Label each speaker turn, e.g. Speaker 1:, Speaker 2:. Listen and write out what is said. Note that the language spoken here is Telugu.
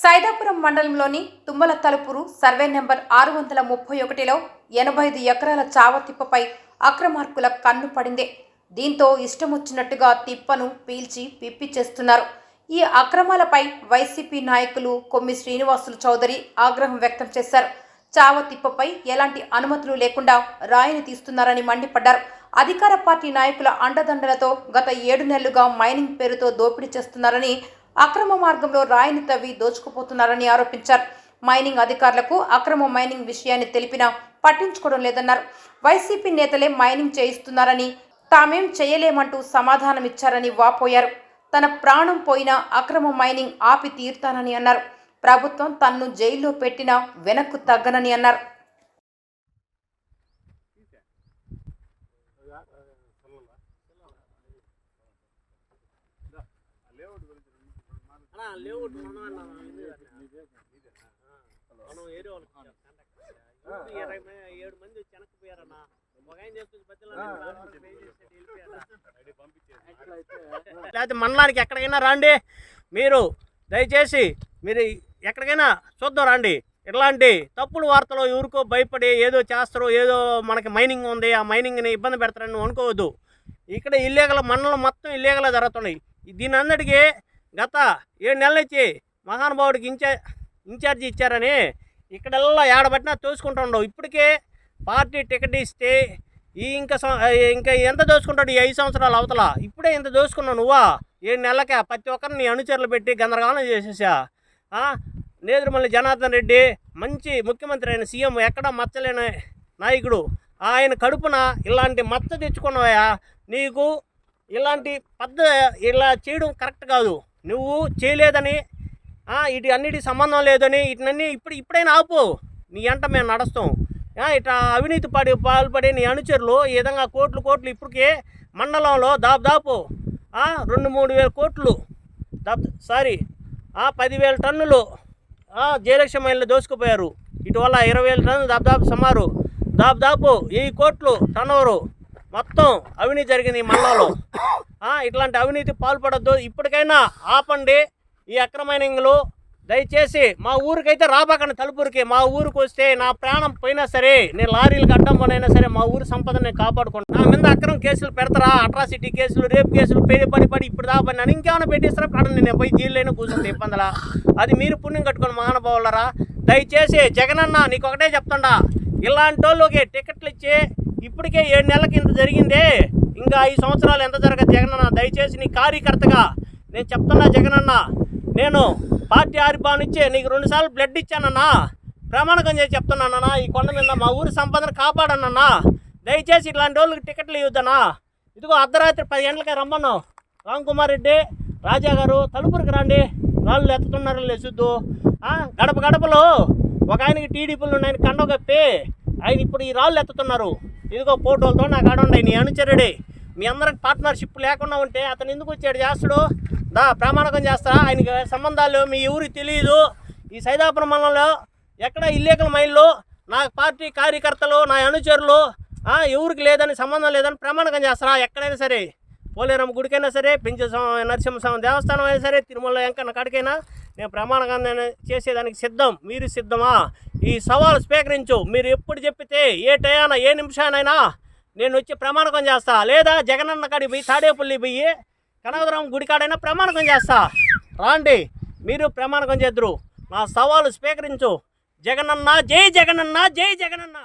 Speaker 1: సైదాపురం మండలంలోని తుమ్మల తలుపురు సర్వే నెంబర్ ఆరు వందల ముప్పై ఒకటిలో ఎనభై ఐదు ఎకరాల చావ తిప్పపై అక్రమార్కుల కన్ను పడింది. దీంతో ఇష్టమొచ్చినట్టుగా తిప్పను పీల్చి పిప్పి చేస్తున్నారు. ఈ అక్రమాలపై వైసీపీ నాయకులు కొమ్మి శ్రీనివాసులు చౌదరి ఆగ్రహం వ్యక్తం చేశారు. చావ తిప్పపై ఎలాంటి అనుమతులు లేకుండా రాయిని తీస్తున్నారని మండిపడ్డారు. అధికార పార్టీ నాయకుల అండదండలతో గత ఏడు నెలలుగా మైనింగ్ పేరుతో దోపిడీ చేస్తున్నారని అక్రమ మార్గంలో రాయిని తవ్వి దోచుకుపోతున్నారని ఆరోపించారు. మైనింగ్ అధికారులకు అక్రమ మైనింగ్ విషయాన్ని తెలిపినా పట్టించుకోవడం లేదన్నారు. వైసీపీ నేతలే మైనింగ్ చేయిస్తున్నారని తామేం చేయలేమంటూ సమాధానమిచ్చారని వాపోయారు. తన ప్రాణం పోయినా అక్రమ మైనింగ్ ఆపి తీరుతానని అన్నారు. ప్రభుత్వం తన్ను జైల్లో పెట్టినా వెనక్కు తగ్గనని అన్నారు.
Speaker 2: లేఅవుట్ అన్నా మనం ఏరే వాళ్ళకి ఇరవై ఏడు మంది వచ్చి వెనక్కిపోయారన్న లేకపోతే మండలానికి ఎక్కడికైనా రండి. మీరు దయచేసి మీరు ఎక్కడికైనా చూద్దాం రండి. ఇట్లాంటి తప్పుడు వార్తలు ఎవరికో భయపడి ఏదో చేస్తారు ఏదో మనకి మైనింగ్ ఉంది ఆ మైనింగ్ని ఇబ్బంది పెడతారని అనుకోవద్దు. ఇక్కడ ఇల్లీగల్ మండలం మొత్తం ఇల్లీగల్ జరుగుతున్నాయి. దీని అందరికీ గత ఏడు నెలల నుంచి మహానుభావుడికి ఇన్ఛార్ ఇన్ఛార్జి ఇచ్చారని ఇక్కడల్లా ఏడబట్టినా తోసుకుంటుండవు ఇప్పటికే పార్టీ టికెట్ ఇస్తే ఈ ఇంకా ఇంకా ఎంత దోసుకుంటాడు ఈ ఐదు సంవత్సరాలు అవతల? ఇప్పుడే ఇంత దోసుకున్నావు నువ్వా? ఏడు నెలలకే ప్రతి ఒక్కరిని నీ అనుచరులు పెట్టి గందరగోళం చేసేసా? నేదురుమల్లి జనార్దన్ రెడ్డి మంచి ముఖ్యమంత్రి అయిన సీఎం ఎక్కడ మచ్చలేని నాయకుడు. ఆయన కడుపున ఇలాంటి మచ్చ తెచ్చుకున్నావా నీకు ఇలాంటి పద్ధ ఇలా చేయడం కరెక్ట్ కాదు. నువ్వు చేయలేదని ఇటు అన్నిటికి సంబంధం లేదని ఇటన్నీ ఇప్పుడు ఇప్పుడైనా ఆపు. నీ అంట మేము నడుస్తాం. ఇట్లా అవినీతి పడి పాల్పడే నీ అనుచరులు ఈ విధంగా కోట్లు కోట్లు ఇప్పటికే మండలంలో దాదాపు రెండు మూడు వేల కోట్లు. DAP sorry. ఆ, పదివేల టన్నులు ఆ, జయలక్ష్మి మైళ్ళు దోసుకుపోయారు. ఇటువల్ల ఇరవై వేల టన్నులు దాదాపు సుమారు. దాదాపు వెయ్యి కోట్లు టర్నోవరు. మొత్తం అవినీతి జరిగింది ఈ మండలంలో. ఇట్లాంటి అవినీతి పాల్పడద్దు. ఇప్పటికైనా ఆపండి ఈ అక్రమైనింగ్లు దయచేసి మా ఊరికైతే రాబాకండి తలుపురికి. మా ఊరికి వస్తే నా ప్రాణం పోయినా సరే నేను లారీలకు అడ్డం పోనైనా సరే మా ఊరి సంపదను నేను కాపాడుకుంటాను నా మీద అక్రమ కేసులు పెడతారా? అట్రాసిటీ కేసులు రేప్ కేసులు పేరు పడి పడి ఇప్పుడు దాపడి నన్ను ఇంకేమైనా పెట్టిస్తారా? అక్కడ నేను పోయి జైల్లోనే కూర్చుంటే ఇబ్బందిలా? అది మీరు పుణ్యం కట్టుకుని మహానుభావులరా దయచేసి జగనన్న నీకు ఒకటే చెప్తుండా ఇలాంటి వాళ్ళకి టికెట్లు ఇచ్చి ఇప్పటికే ఏడు నెలలకి ఇంత జరిగిందే. ఇంకా ఐదు సంవత్సరాలు ఎంత జరగదు జగనన్న? దయచేసి నీ కార్యకర్తగా నేను చెప్తున్నా జగనన్న నేను పార్టీ ఆరిభావం ఇచ్చే నీకు రెండుసార్లు బ్లడ్ ఇచ్చానన్నా. ప్రమాణకం చేసి చెప్తున్నానన్నా. ఈ కొండ మీద మా ఊరి సంపదను కాపాడనన్నా. దయచేసి ఇట్లాంటి వాళ్ళకి టికెట్లు ఇవ్వద్దనా ఇదిగో అర్ధరాత్రి పది గంటలకే రమ్మను. రామ్ కుమార్ రెడ్డి రాజా గారు తలుపురికి రండి. రాళ్ళు ఎత్తుతున్నారు లేచుద్దు గడప గడపలో ఒక ఆయనకి టీడీపీలు ఆయన కండ కప్పి. ఆయన ఇప్పుడు ఈ రాళ్ళు ఎత్తుతున్నారు. ఇదిగో ఫోటోలతో నాకు ఆడుండే నీ అనుచరుడే. మీ అందరం పార్ట్నర్షిప్ లేకుండా ఉంటే అతను ఎందుకు వచ్చాడు? చేస్తాడు? దా ప్రమాణకం చేస్తా ఆయనకి సంబంధాలు మీ ఊరికి తెలియదు ఈ సైదాపురం మండలంలో ఎక్కడ ఇల్లీగల్ మైళ్ళు నా పార్టీ కార్యకర్తలు నా అనుచరులు ఎవరికి లేదని సంబంధం లేదని ప్రమాణకం చేస్తారా? ఎక్కడైనా సరే పోలేరమ్మ గుడికైనా సరే పెంచ నరసింహస్వామి దేవస్థానం అయినా సరే తిరుమల వెంకన్న కాడికైనా నేను ప్రమాణకం చేసేదానికి సిద్ధం. మీరు సిద్ధమా? ఈ సవాలు స్వీకరించు. మీరు ఎప్పుడు చెప్పితే ఏ టయాన ఏ నిమిషానైనా నేను వచ్చి ప్రమాణకం చేస్తా. లేదా జగనన్న కాడికి పోయి తాడేపల్లి పోయి కనకదురం గుడికాడైనా ప్రమాణకం చేస్తా. రాండి మీరు ప్రమాణకం చేద్దరు. నా సవాలు స్వీకరించు. జగనన్న జై జగనన్న జై జగనన్న.